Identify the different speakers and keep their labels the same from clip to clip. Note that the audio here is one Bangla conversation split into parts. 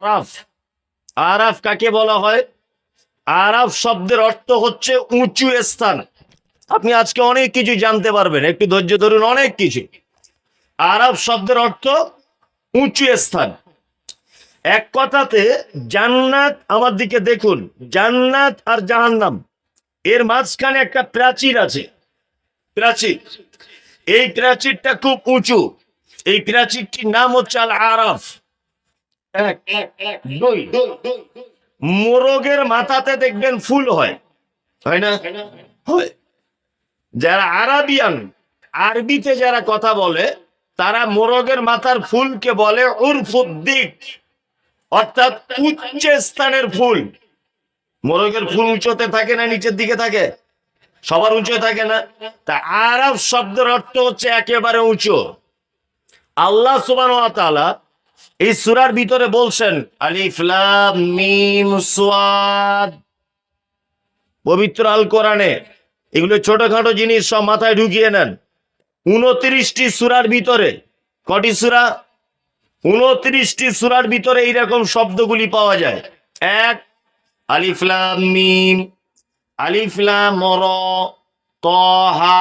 Speaker 1: আরাফ। আরাফ কাকে বলা হয়? আরাফ শব্দের অর্থ হচ্ছে উঁচু স্থান। আপনি আজকে অনেক কিছু জানতে পারবেন, একটু ধৈর্য ধরুন, অনেক কিছু। আরব শব্দের অর্থ উঁচু স্থান। এক কথাতে, জান্নাত আমার দিকে দেখুন, জান্নাত আর জাহান্নাম। এর মাঝখানে একটা প্রাচীর আছে। প্রাচীর। এই প্রাচীরটা খুব উঁচু। এই প্রাচীরটির নাম হচ্ছে আল আরাফ মোরগের মাথাতে দেখবেন ফুল হয়। না? যারা আরাবিয়ান, আরবিতে যারা কথা বলে, তারা মোরগের মাথার ফুলকে বলে উর্ফুদ্দিক। অর্থাৎ উচ্চ স্থানের ফুল। মোরগের ফুল উঁচুতে থাকে না, নিচের দিকে থাকে? সবার উঁচু থাকে না। তা আরব শব্দের অর্থ হচ্ছে একেবারে উঁচু। আল্লাহ সুবান এই সুরার ভিতরে বলছেন, আলিফ লাম মিম সোয়াদ। পবিত্র আল কোরআনে এগুলো ছোটখাটো জিনিস সব মাথায় ঢুকিয়ে নেন। উনত্রিশটি সুরার ভিতরে, কটি সুরা? উনত্রিশটি সুরার ভিতরে এইরকম শব্দগুলি পাওয়া যায়। এক আলিফলাম মিম আলিফলাম মর তহা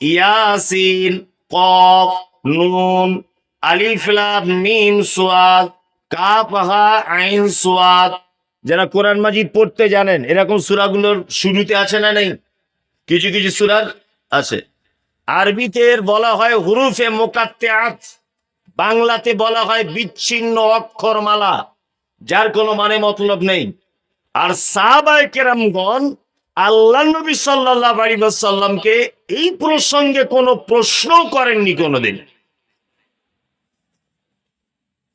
Speaker 1: ইয়াসিন, কফ, নুন আলিফলাম মিম সোয়াদ কাপ হা আইন সোয়াদ। যারা কোরআন মাজিদ পড়তে জানেন, এরকম সুরাগুলোর শুরুতে আছে না নেই? কিছু কিছু সুরার আছে। আরবিতে বলা হয় হুরুফে মোকাত্তেআত, বাংলাতে বলা হয় বিচ্ছিন্ন অক্ষরমালা, যার কোনো মানে মতলব নেই। আর সাহাবায়ে কেরামগণ আল্লাহ নবী সাল্লাল্লাহু আলাইহি ওয়াসাল্লামকে এই প্রসঙ্গে কোনো প্রশ্নও করেননি কোনোদিন।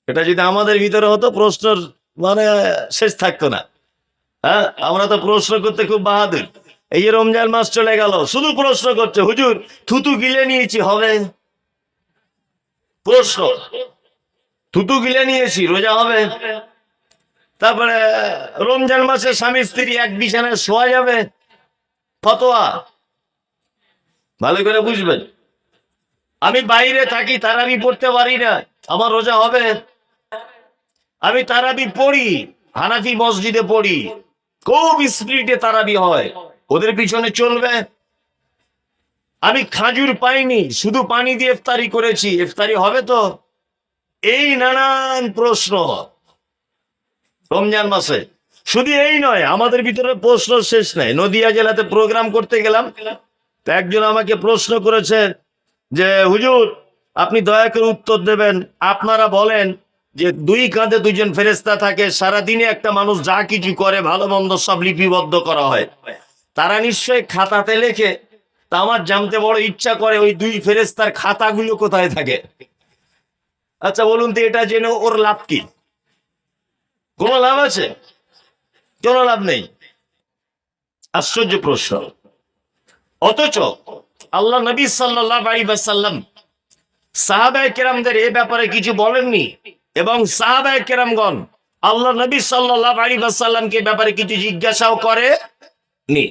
Speaker 1: এটা যদি আমাদের ভিতরে হতো, প্রশ্নের মানে শেষ থাকতো না। হ্যাঁ? আমরা তো প্রশ্ন করতে খুব বাহাদুর। এই যে রমজান মাস চলে গেল, শুধু প্রশ্ন করছে, হুজুর, থুতু গিলে নিয়েছি, হবে? প্রশ্ন। থুতু গিলে নিয়েছি, রোজা হবে? তারপরে রমজান মাসে স্বামী স্ত্রী এক বিছানায় শোয়া যাবে? ফতোয়া। ভালো করে বুঝবেন। আমি বাইরে থাকি, তারা আমি পড়তে পারি না। আমার রোজা হবে? আমি তারাবি পড়ি, হানাফি মসজিদে পড়ি। খুব স্পিরিটে তারাবি হয়। ওদের পিছনে চলবে। আমি খাজুর পাইনি, শুধু পানি দিয়ে ইফতারি করেছি। ইফতারি হবে তো? এই নানান প্রশ্ন। রমজান মাসে। শুধু এই নয়, আমাদের ভিতরে প্রশ্ন শেষ নাই। নদিয়া জেলাতে প্রোগ্রাম করতে গেলাম। তো একজন আমাকে প্রশ্ন করেছে যে, হুজুর, আপনি দয়া করে উত্তর দেবেন। আপনারা বলেন যে দুই কাঁধে দুইজন ফেরেস্তা থাকে সারা দিনে একটা মানুষ যা কিছু করে, ভালো মন্দ সব লিপিবদ্ধ করা হয়। তারা নিশ্চয়ই খাতাতে লেখে, তা আমার জানতে বড় ইচ্ছা করে ওই দুই ফেরেস্তার খাতাগুলো কোথায় থাকে। আচ্ছা বলুন তো, এটা জেনে ওর লাভ কি? কোনো লাভ আছে? কোনো লাভ নেই। আশ্চর্য প্রশ্ন। অথচ আল্লাহ নবী সাল্লাহ সাল্লাম সাহাবায় কেরামদের এ ব্যাপারে কিছু বলেননি? এবং সাহাবায় কেরামগণ আল্লাহ নবী সাল্লাহ আলী সাল্লামকে ব্যাপারে কিছু জিজ্ঞাসাও করে নি